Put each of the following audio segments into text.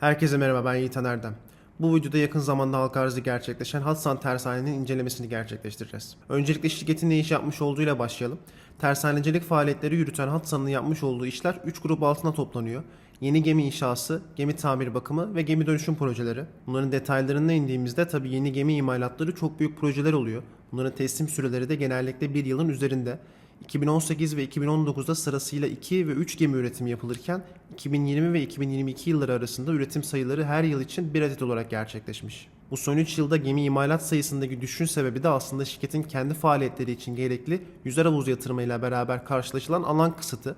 Herkese merhaba ben Yiğit Erdem. Bu videoda yakın zamanda halka arzı gerçekleşen Hatsan Tersane'nin incelemesini gerçekleştireceğiz. Öncelikle şirketin ne iş yapmış olduğuyla başlayalım. Tersanecilik faaliyetleri yürüten Hatsan'ın yapmış olduğu işler 3 grup altına toplanıyor. Yeni gemi inşası, gemi tamir bakımı ve gemi dönüşüm projeleri. Bunların detaylarına indiğimizde tabii yeni gemi imalatları çok büyük projeler oluyor. Bunların teslim süreleri de genellikle bir yılın üzerinde. 2018 ve 2019'da sırasıyla 2 ve 3 gemi üretimi yapılırken 2020 ve 2022 yılları arasında üretim sayıları her yıl için bir adet olarak gerçekleşmiş. Bu son 3 yılda gemi imalat sayısındaki düşüşün sebebi de aslında şirketin kendi faaliyetleri için gerekli yüzer havuz yatırımıyla beraber karşılaşılan alan kısıtı.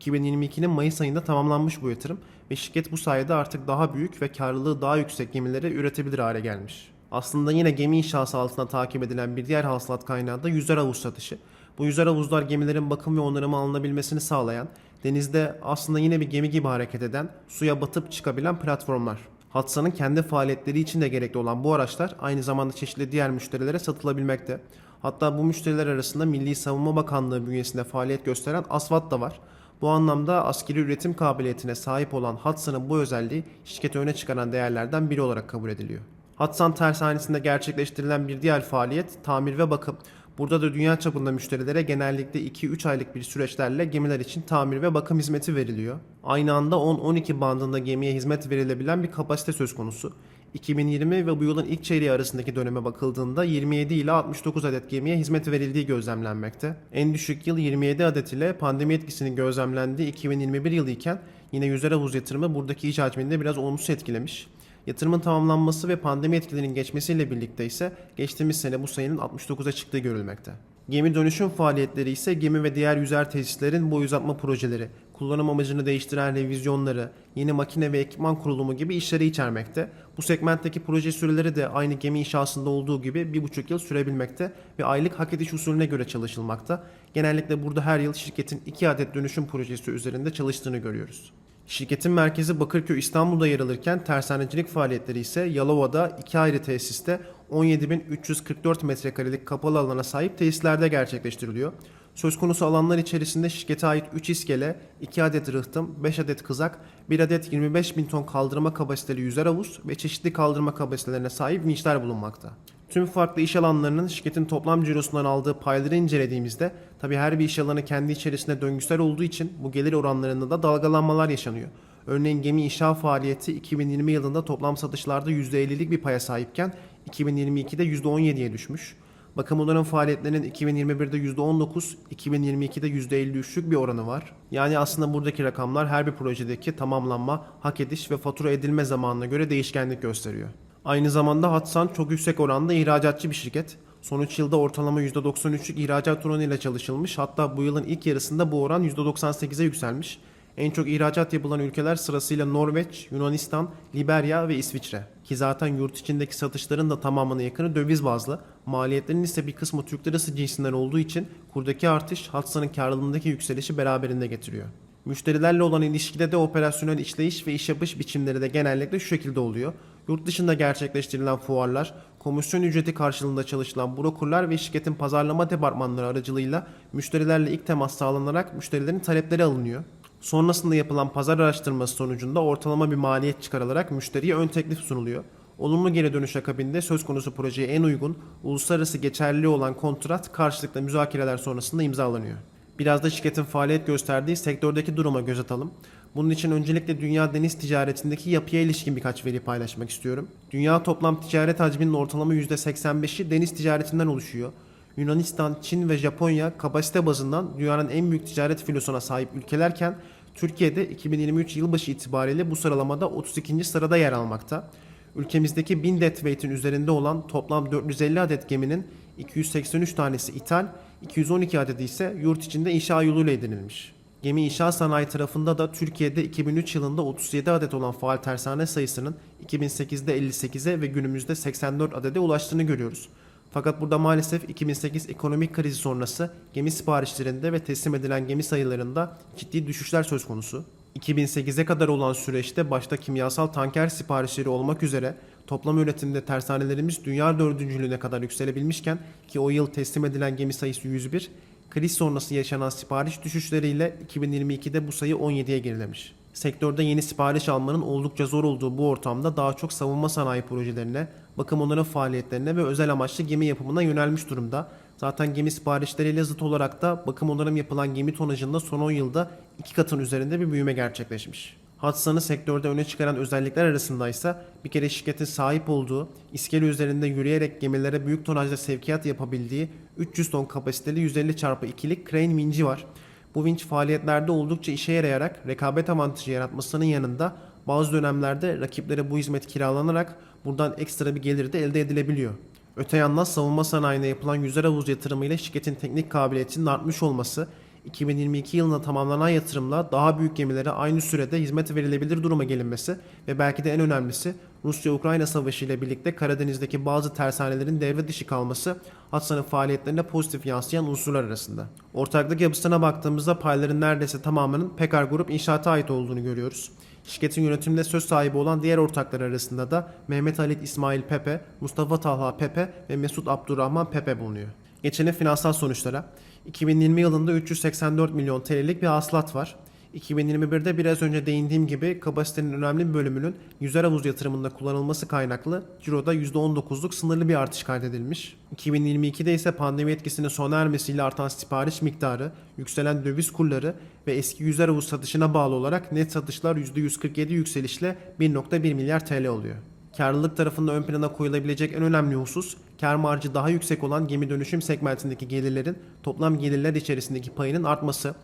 2022'nin Mayıs ayında tamamlanmış bu yatırım ve şirket bu sayede artık daha büyük ve karlılığı daha yüksek gemileri üretebilir hale gelmiş. Aslında yine gemi inşası altında takip edilen bir diğer hasılat kaynağı da yüzer havuz satışı. Bu yüzer havuzlar gemilerin bakım ve onarımı alınabilmesini sağlayan, denizde aslında yine bir gemi gibi hareket eden, suya batıp çıkabilen platformlar. Hatsa'nın kendi faaliyetleri için de gerekli olan bu araçlar aynı zamanda çeşitli diğer müşterilere satılabilmekte. Hatta bu müşteriler arasında Milli Savunma Bakanlığı bünyesinde faaliyet gösteren Asvat da var. Bu anlamda askeri üretim kabiliyetine sahip olan Hatsa'nın bu özelliği şirketi öne çıkaran değerlerden biri olarak kabul ediliyor. Hatsan tersanesinde gerçekleştirilen bir diğer faaliyet tamir ve bakım. Burada da dünya çapında müşterilere genellikle 2-3 aylık bir süreçlerle gemiler için tamir ve bakım hizmeti veriliyor. Aynı anda 10-12 bandında gemiye hizmet verilebilen bir kapasite söz konusu. 2020 ve bu yılın ilk çeyreği arasındaki döneme bakıldığında 27 ile 69 adet gemiye hizmet verildiği gözlemlenmekte. En düşük yıl 27 adet ile pandemi etkisinin gözlemlendiği 2021 yılı iken yine yüzer havuz yatırımı buradaki iş hacmini de biraz olumsuz etkilemiş. Yatırımın tamamlanması ve pandemi etkilerinin geçmesiyle birlikte ise geçtiğimiz sene bu sayının 69'a çıktığı görülmekte. Gemi dönüşüm faaliyetleri ise gemi ve diğer yüzer tesislerin boy uzatma projeleri, kullanım amacını değiştiren revizyonları, yeni makine ve ekipman kurulumu gibi işleri içermekte. Bu segmentteki proje süreleri de aynı gemi inşasında olduğu gibi 1,5 yıl sürebilmekte ve aylık hak ediş usulüne göre çalışılmakta. Genellikle burada her yıl şirketin 2 adet dönüşüm projesi üzerinde çalıştığını görüyoruz. Şirketin merkezi Bakırköy İstanbul'da yer alırken tersanecilik faaliyetleri ise Yalova'da iki ayrı tesiste 17.344 metrekarelik kapalı alana sahip tesislerde gerçekleştiriliyor. Söz konusu alanlar içerisinde şirkete ait 3 iskele, 2 adet rıhtım, 5 adet kızak, 1 adet 25 bin ton kaldırma kapasiteli yüzer havuz ve çeşitli kaldırma kapasitelerine sahip vinçler bulunmakta. Tüm farklı iş alanlarının şirketin toplam cirosundan aldığı payları incelediğimizde tabi her bir iş alanı kendi içerisinde döngüsel olduğu için bu gelir oranlarında da dalgalanmalar yaşanıyor. Örneğin gemi inşa faaliyeti 2020 yılında toplam satışlarda %50'lik bir paya sahipken 2022'de %17'ye düşmüş. Bakım onarım faaliyetlerinin 2021'de %19, 2022'de %53'lük bir oranı var. Yani aslında buradaki rakamlar her bir projedeki tamamlanma, hak ediş ve fatura edilme zamanına göre değişkenlik gösteriyor. Aynı zamanda Hatsan çok yüksek oranda ihracatçı bir şirket. Son 3 yılda ortalama %93'lük ihracat oranıyla çalışılmış. Hatta bu yılın ilk yarısında bu oran %98'e yükselmiş. En çok ihracat yapılan ülkeler sırasıyla Norveç, Yunanistan, Liberya ve İsviçre. Ki zaten yurt içindeki satışların da tamamına yakını döviz bazlı. Maliyetlerin ise bir kısmı Türk lirası cinsinden olduğu için kurdaki artış Hatsan'ın karlılığındaki yükselişi beraberinde getiriyor. Müşterilerle olan ilişkide de operasyonel işleyiş ve iş yapış biçimleri de genellikle şu şekilde oluyor. Yurt dışında gerçekleştirilen fuarlar, komisyon ücreti karşılığında çalışılan brokerlar ve şirketin pazarlama departmanları aracılığıyla müşterilerle ilk temas sağlanarak müşterilerin talepleri alınıyor. Sonrasında yapılan pazar araştırması sonucunda ortalama bir maliyet çıkarılarak müşteriye ön teklif sunuluyor. Olumlu geri dönüş akabinde söz konusu projeye en uygun, uluslararası geçerli olan kontrat karşılıklı müzakereler sonrasında imzalanıyor. Biraz da şirketin faaliyet gösterdiği sektördeki duruma göz atalım. Bunun için öncelikle dünya deniz ticaretindeki yapıya ilişkin birkaç veri paylaşmak istiyorum. Dünya toplam ticaret hacminin ortalama %85'i deniz ticaretinden oluşuyor. Yunanistan, Çin ve Japonya kapasite bazından dünyanın en büyük ticaret filosuna sahip ülkelerken Türkiye'de 2023 yılbaşı itibariyle bu sıralamada 32. sırada yer almakta. Ülkemizdeki 1000 deadweight'in üzerinde olan toplam 450 adet geminin 283 tanesi ithal, 212 adedi ise yurt içinde inşa yoluyla edinilmiş. Gemi inşa sanayi tarafında da Türkiye'de 2003 yılında 37 adet olan faal tersane sayısının 2008'de 58'e ve günümüzde 84 adede ulaştığını görüyoruz. Fakat burada maalesef 2008 ekonomik krizi sonrası gemi siparişlerinde ve teslim edilen gemi sayılarında ciddi düşüşler söz konusu. 2008'e kadar olan süreçte başta kimyasal tanker siparişleri olmak üzere toplam üretimde tersanelerimiz dünya dördüncülüğüne kadar yükselebilmişken ki o yıl teslim edilen gemi sayısı 101, kriz sonrası yaşanan sipariş düşüşleriyle 2022'de bu sayı 17'ye gerilemiş. Sektörde yeni sipariş almanın oldukça zor olduğu bu ortamda daha çok savunma sanayi projelerine, bakım onarım faaliyetlerine ve özel amaçlı gemi yapımına yönelmiş durumda. Zaten gemi siparişleriyle zıt olarak da bakım onarım yapılan gemi tonajında son 10 yılda iki katın üzerinde bir büyüme gerçekleşmiş. Hatsa'nı sektörde öne çıkaran özellikler arasında ise bir kere şirketin sahip olduğu, iskele üzerinde yürüyerek gemilere büyük tonajda sevkiyat yapabildiği 300 ton kapasiteli 150 çarpı 2'lik crane vinci var. Bu vinç faaliyetlerde oldukça işe yarayarak rekabet avantajı yaratmasının yanında bazı dönemlerde rakiplere bu hizmet kiralanarak buradan ekstra bir gelir de elde edilebiliyor. Öte yandan savunma sanayine yapılan yüzer havuz yatırımıyla şirketin teknik kabiliyetinin artmış olması 2022 yılında tamamlanan yatırımla daha büyük gemilere aynı sürede hizmet verilebilir duruma gelinmesi ve belki de en önemlisi Rusya-Ukrayna savaşı ile birlikte Karadeniz'deki bazı tersanelerin devre dışı kalması Hatsa'nın faaliyetlerine pozitif yansıyan unsurlar arasında. Ortaklık yapısına baktığımızda payların neredeyse tamamının Pekar Grup inşaata ait olduğunu görüyoruz. Şirketin yönetiminde söz sahibi olan diğer ortaklar arasında da Mehmet Halit İsmail Pepe, Mustafa Talha Pepe ve Mesut Abdurrahman Pepe bulunuyor. Geçelim finansal sonuçlara. 2020 yılında 384 milyon TL'lik bir hasılat var. 2021'de biraz önce değindiğim gibi kapasitenin önemli bir bölümünün yüzer havuz yatırımında kullanılması kaynaklı ciroda %19'luk sınırlı bir artış kaydedilmiş. 2022'de ise pandemi etkisinin sona ermesiyle artan sipariş miktarı, yükselen döviz kurları ve eski yüzer havuz satışına bağlı olarak net satışlar %147 yükselişle 1.1 milyar TL oluyor. Karlılık tarafında ön plana koyulabilecek en önemli husus, kar marjı daha yüksek olan gemi dönüşüm segmentindeki gelirlerin toplam gelirler içerisindeki payının artması.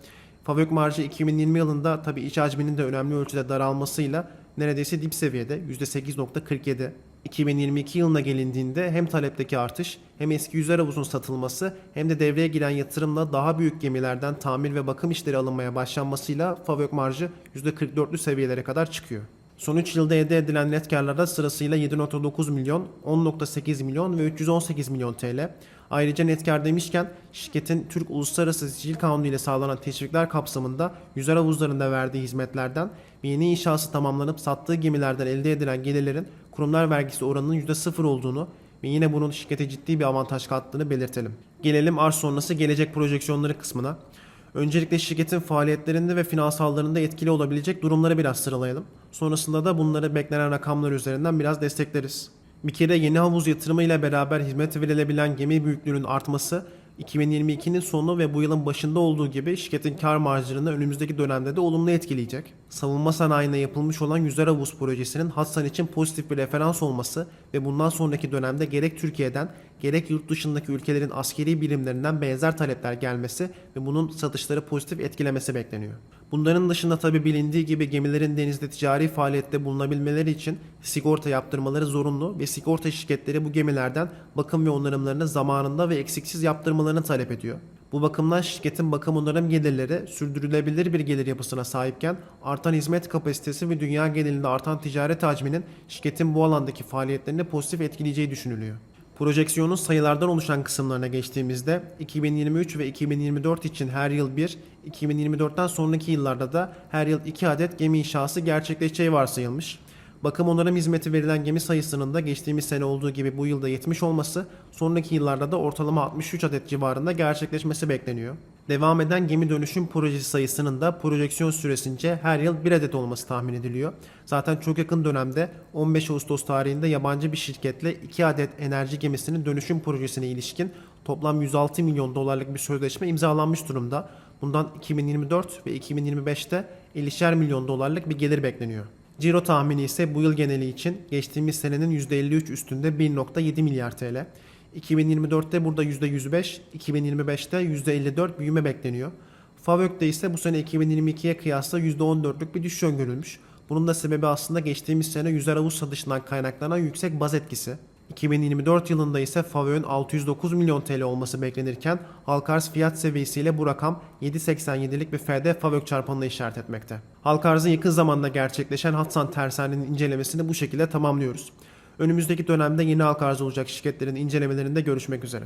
Favök marjı 2020 yılında tabi iç hacminin de önemli ölçüde daralmasıyla neredeyse dip seviyede %8.47. 2022 yılına gelindiğinde hem talepteki artış hem eski yüzer havuzun satılması hem de devreye giren yatırımla daha büyük gemilerden tamir ve bakım işleri alınmaya başlanmasıyla Favök marjı %44'lü seviyelere kadar çıkıyor. Son 3 yılda elde edilen net karlarda sırasıyla 7.9 milyon, 10.8 milyon ve 318 milyon TL. Ayrıca net kar demişken şirketin Türk Uluslararası Sicil Kanunu ile sağlanan teşvikler kapsamında yüzer havuzlarında verdiği hizmetlerden ve yeni inşası tamamlanıp sattığı gemilerden elde edilen gelirlerin kurumlar vergisi oranının %0 olduğunu ve yine bunun şirkete ciddi bir avantaj kattığını belirtelim. Gelelim arz sonrası gelecek projeksiyonları kısmına. Öncelikle şirketin faaliyetlerinde ve finansallarında etkili olabilecek durumları biraz sıralayalım. Sonrasında da bunları beklenen rakamlar üzerinden biraz destekleriz. Bir kere yeni havuz yatırımı ile beraber hizmet verilebilen gemi büyüklüğünün artması 2022'nin sonu ve bu yılın başında olduğu gibi şirketin kar marjlarını önümüzdeki dönemde de olumlu etkileyecek. Savunma sanayine yapılmış olan yüzer havuz projesinin Hatsan için pozitif bir referans olması ve bundan sonraki dönemde gerek Türkiye'den gerek yurt dışındaki ülkelerin askeri birimlerinden benzer talepler gelmesi ve bunun satışları pozitif etkilemesi bekleniyor. Bunların dışında tabi bilindiği gibi gemilerin denizde ticari faaliyette bulunabilmeleri için sigorta yaptırmaları zorunlu ve sigorta şirketleri bu gemilerden bakım ve onarımlarını zamanında ve eksiksiz yaptırmalarını talep ediyor. Bu bakımdan şirketin bakım onarım gelirleri sürdürülebilir bir gelir yapısına sahipken artan hizmet kapasitesi ve dünya genelinde artan ticaret hacminin şirketin bu alandaki faaliyetlerini pozitif etkileyeceği düşünülüyor. Projeksiyonun sayılardan oluşan kısımlarına geçtiğimizde 2023 ve 2024 için her yıl bir, 2024'ten sonraki yıllarda da her yıl 2 adet gemi inşası gerçekleşeceği varsayılmış. Bakım onarım hizmeti verilen gemi sayısının da geçtiğimiz sene olduğu gibi bu yılda 70 olması, sonraki yıllarda da ortalama 63 adet civarında gerçekleşmesi bekleniyor. Devam eden gemi dönüşüm projesi sayısının da projeksiyon süresince her yıl bir adet olması tahmin ediliyor. Zaten çok yakın dönemde 15 Ağustos tarihinde yabancı bir şirketle 2 adet enerji gemisinin dönüşüm projesine ilişkin toplam 106 milyon dolarlık bir sözleşme imzalanmış durumda. Bundan 2024 ve 2025'te 50'şer milyon dolarlık bir gelir bekleniyor. Ciro tahmini ise bu yıl geneli için geçtiğimiz senenin %53 üstünde 1.7 milyar TL. 2024'te burada %105, 2025'te %54 büyüme bekleniyor. Favök'te ise bu sene 2022'ye kıyasla %14'lük bir düşüş öngörülmüş. Bunun da sebebi aslında geçtiğimiz sene yüzer havuz satışından kaynaklanan yüksek baz etkisi. 2024 yılında ise Favök'ün 609 milyon TL olması beklenirken halka arz fiyat seviyesiyle bu rakam 7.87'lik bir FD Favök çarpanına işaret etmekte. Halka arzın yakın zamanda gerçekleşen Hatsan tersanenin incelemesini bu şekilde tamamlıyoruz. Önümüzdeki dönemde yeni halka arz olacak şirketlerin incelemelerinde görüşmek üzere.